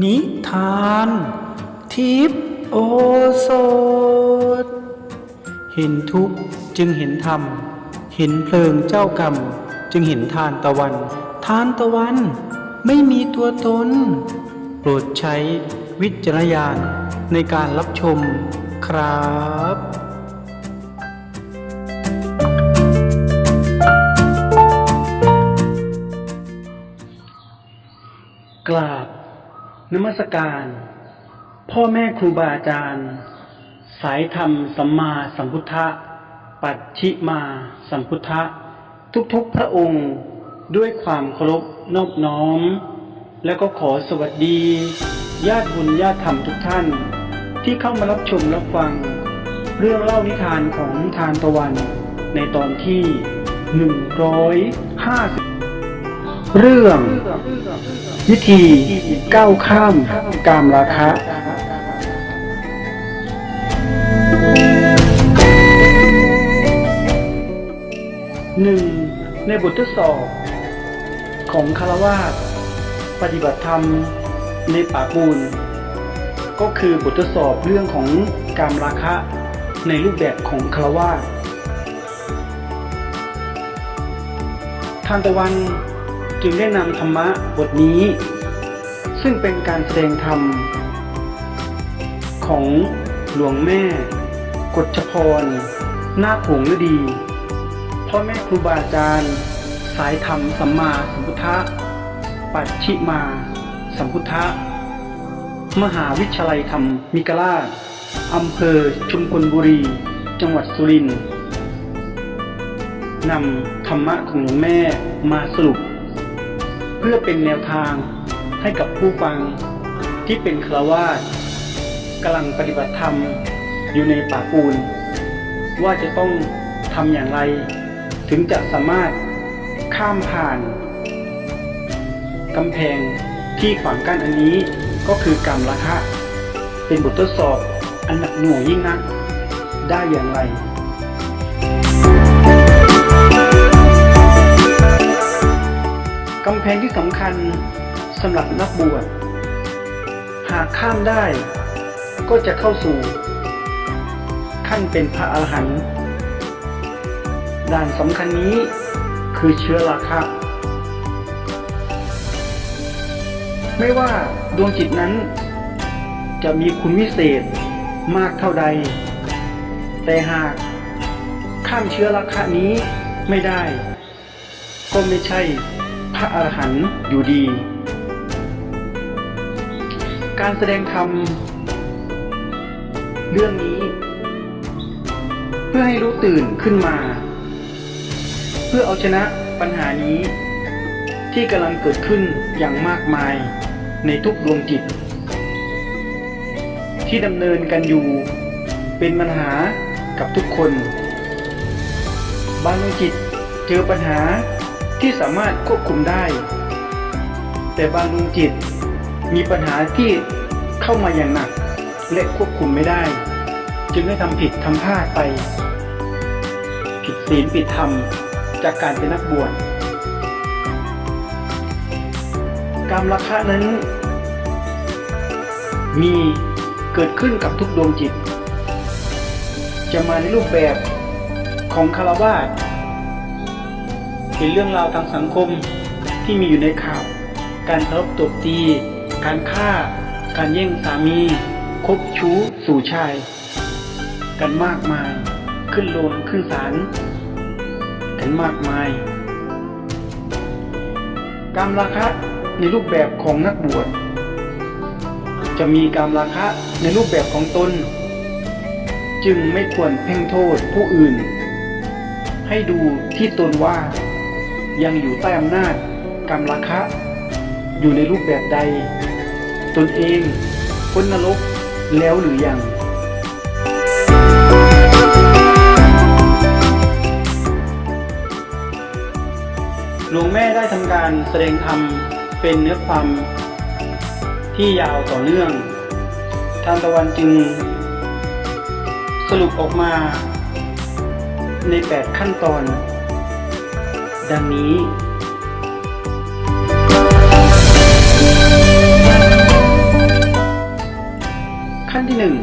นิทาน ทิพโอโสถ เห็นทุกข์จึงเห็นธรรม เห็นเพลิงเจ้ากรรม จึงเห็นทานตะวัน ทานตะวันไม่มีตัวตน โปรดใช้วิจารณญาณในการรับชมครับกราบ นมัสการ พ่อแม่ครูบาอาจารย์ สายธรรมสัมมาสัมพุทธะ ปัจฉิมาสัมพุทธะ ทุกๆพระองค์ด้วยความเคารพนอบน้อม และก็ขอสวัสดี ญาติบุญญาติธรรมทุกท่าน ที่เข้ามารับชมรับฟัง เรื่องเล่านิทานของทานตะวัน ในตอนที่ 150 เรื่อง วิธีก้าวข้ามกามราคะ หนึ่งในบททดสอบของคารวาสปฏิบัติธรรมในป่าปูน ก็คือบททดสอบเรื่องของกามราคะในรูปแบบของคารวาสทานตะวัน จึงได้นำธรรมะบทนี้ ซึ่งเป็นการแสดงธรรม ของหลวงแม่ กฎชพรนาคผงฤดีพ่อแม่ครูบาอาจารย์ สายธรรมสัมมาสัมพุทธะปัจฉิมา สัมพุทธะมหาวิทยาลัยธรรมมิกราชอำเภอชุมพลบุรี จังหวัดสุรินทร์นำธรรมะของหลวงแม่มาสรุป เพื่อเป็นแนวทางให้กับผู้ฟังที่เป็นคราวาสกำลังปฏิบัติธรรมอยู่ในป่าปูน ว่าจะต้องทำอย่างไร ถึงจะสามารถข้ามผ่านกำแพงที่ขวางกั้นอันนี้ก็คือกรรมราคะ เป็นบททดสอบอันหนักหน่วงยิ่งนักได้อย่างไร กำแพงที่สำคัญสำหรับนักบวช หากข้ามได้ก็จะเข้าสู่ ขั้นเป็นพระอรหันต์ด่านสำคัญนี้คือเชื้อราคะ ไม่ว่าดวงจิตนั้น จะมีคุณวิเศษมากเท่าใด แต่หากข้ามเชื้อราคะนี้ไม่ได้ ก็ไม่ใช่ พระอรหันต์อยู่ดี การแสดงธรรมเรื่องนี้ เพื่อให้รู้ตื่นขึ้นมา เพื่อเอาชนะปัญหานี้ ที่กำลังเกิดขึ้นอย่างมากมายในทุกดวงจิต ที่ดำเนินกันอยู่เป็นปัญหากับทุกคน บางดวงจิตเจอปัญหา ที่สามารถควบคุมได้ แต่บางดวงจิตมีปัญหาที่เข้ามาอย่างหนักและควบคุมไม่ได้ จึงได้ทำผิดทำพลาดไป ผิดศีลผิดธรรมจากการเป็นนักบวชกรรมราคะนั้น มีเกิดขึ้นกับทุกดวงจิต จะมาในรูปแบบของคารวาส ห็นเรื่องราวทางสังคมที่มีอยู่ในข่าว การทะเลาะตบตี การฆ่า การแย่งสามี คบชู้สู่ชาย กันมากมาย ขึ้นโลนขึ้นศาลกันมากมายกรรราคะในรูปแบบของนักบวชจะมีกรรราคะในรูปแบบของตน จึงไม่ควรเพ่งโทษผู้อื่น ให้ดูที่ตนว่า ยังอยู่ใต้อำนาจกรรมราคะ อยู่ในรูปแบบใด ตนเองพ้นนรกแล้วหรือยังหลวงแม่ได้ทำการแสดงธรรมเป็นเนื้อความที่ยาวต่อเนื่องทานตะวันจึง สรุปออกมาใน 8 ขั้นตอน ดังนี้ ขั้นที่หนึ่ง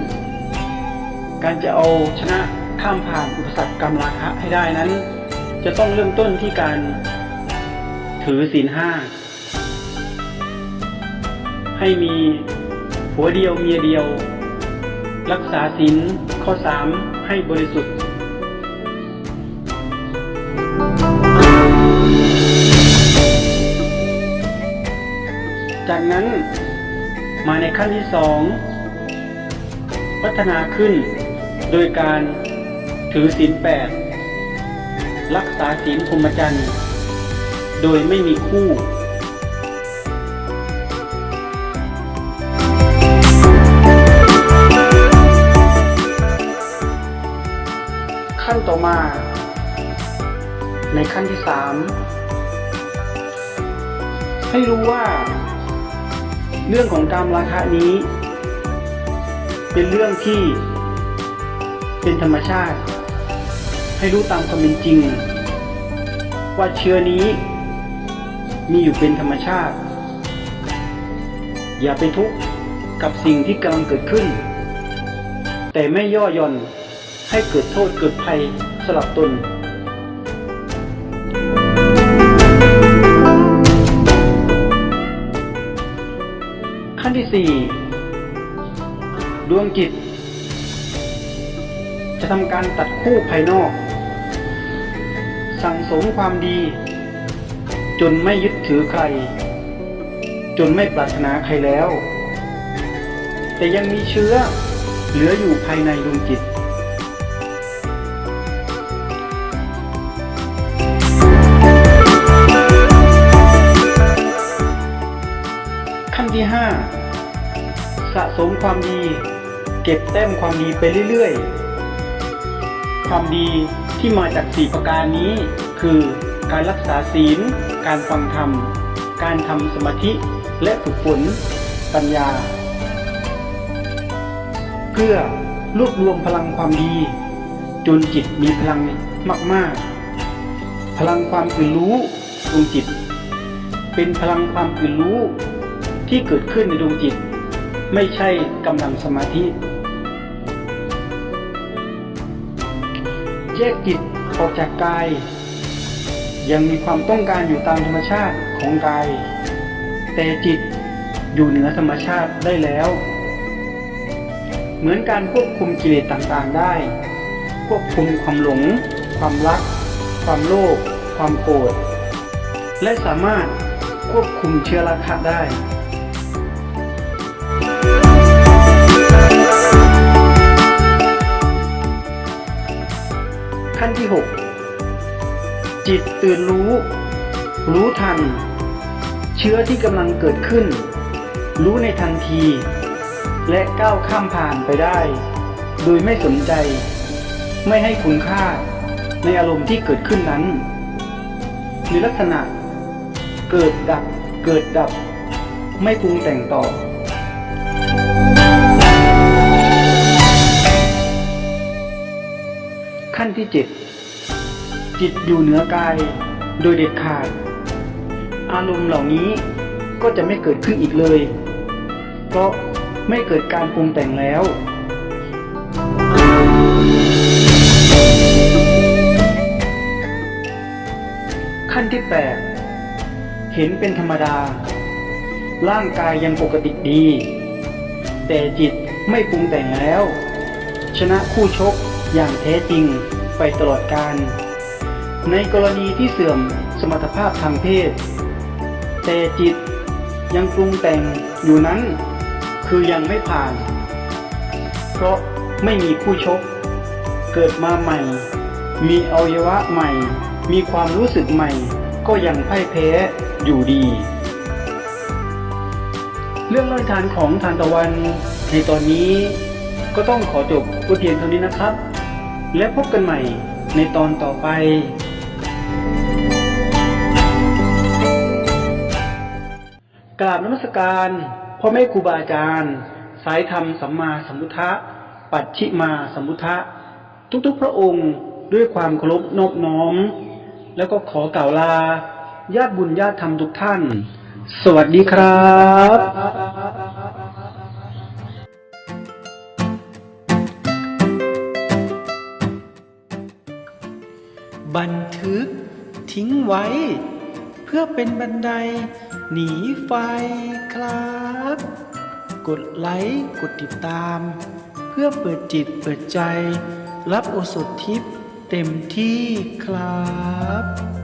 การจะเอาชนะข้ามผ่านอุปสรรคกรรมราคะให้ได้นั้น จะต้องเริ่มต้นที่การถือศีลห้าให้มีผัวเดียวเมียเดียว รักษาศีลข้อสามให้บริสุทธิ์ จากนั้นมาในขั้นที่สองพัฒนาขึ้น โดยการถือศีลแปดรักษาศีลพรหมจรรย์ โดยไม่มีคู่ขั้นต่อมา ในขั้นที่สามให้รู้ว่า เรื่องของกรรมราคะนี้ เป็นเรื่องที่เป็นธรรมชาติ ให้รู้ตามความเป็นจริง ว่าเชื้อนี้ มีอยู่เป็นธรรมชาติ อย่าไปทุกข์กับสิ่งที่กำลังเกิดขึ้น แต่ไม่ย่อหย่อนให้เกิดโทษเกิดภัยสลับตน สี่ดวงจิต จะทำการตัดคู่ภายนอก สั่งสมความดี จนไม่ยึดถือใคร จนไม่ปรารถนาใครแล้ว แต่ยังมีเชื้อเหลืออยู่ภายในดวงจิตขั้นที่ห้าะสมความดี เก็บแต้มความดีไปเรื่อยๆ ความดีที่มาจากสี่ประการนี้ คือการรักษาศีล การฟังธรรม การทำสมาธิและฝึกฝนปัญญา เพื่อรวบรวมพลังความดี จนจิตมีพลังมาก ๆ พลังความตื่นรู้ดวงจิต เป็นพลังความตื่นรู้ที่เกิดขึ้นในดวงจิต ไม่ใช่กำลังสมาธิ แยกจิตออกจากกาย ยังมีความต้องการอยู่ตามธรรมชาติของกาย แต่จิตอยู่เหนือธรรมชาติได้แล้ว เหมือนการควบคุมกิเลสต่างๆได้ ควบคุมความหลง ความรัก ความโลภความโกรธและสามารถควบคุมเชื้อราคะได้ ขั้นที่ 6 จิตตื่นรู้ รู้ทัน เชื้อที่กำลังเกิดขึ้น รู้ในทันที และก้าวข้ามผ่านไปได้ โดยไม่สนใจ ไม่ให้คุณค่าในอารมณ์ที่เกิดขึ้นนั้นมีลักษณะ เกิดดับ เกิดดับ ไม่ปรุงแต่งต่อ ที่เจ็ดจิตอยู่เหนือกายโดยเด็ดขาด อารมณ์เหล่านี้ก็จะไม่เกิดขึ้นอีกเลย เพราะไม่เกิดการปรุงแต่งแล้วขั้นที่แปดเห็นเป็นธรรมดา ร่างกายยังปกติดี แต่จิตไม่ปรุงแต่งแล้ว ชนะคู่ชกอย่างแท้จริง ไปตลอดการในกรณีที่เสื่อมสมรรถภาพทางเพศ แต่จิตยังปรุงแต่งอยู่นั้นคือยังไม่ผ่าน เพราะไม่มีคู่ชก เกิดมาใหม่ มีอวัยวะใหม่ มีความรู้สึกใหม่ ก็ยังพ่ายแพ้อยู่ดี เรื่องเล่าทานของทานตะวันในตอนนี้ก็ต้องขอจบบทเรียนเท่านี้นะครับ และพบกันใหม่ในตอนต่อไปกราบนมัสการพ่อแม่ครูบาอาจารย์ สายธรรมสัมมาสัมพุทธะ ปัจฉิมาสัมพุทธะ ทุกๆพระองค์ด้วยความเคารพนอบน้อม แล้วก็ขอกล่าวลา ญาติบุญญาติธรรมทุกท่าน สวัสดีครับ ทิ้งไว้ เพื่อเป็นบันได หนีไฟครับ กดไลค์กดติดตาม เพื่อเปิดจิตเปิดใจ รับโอสถทิพย์เต็มที่ครับ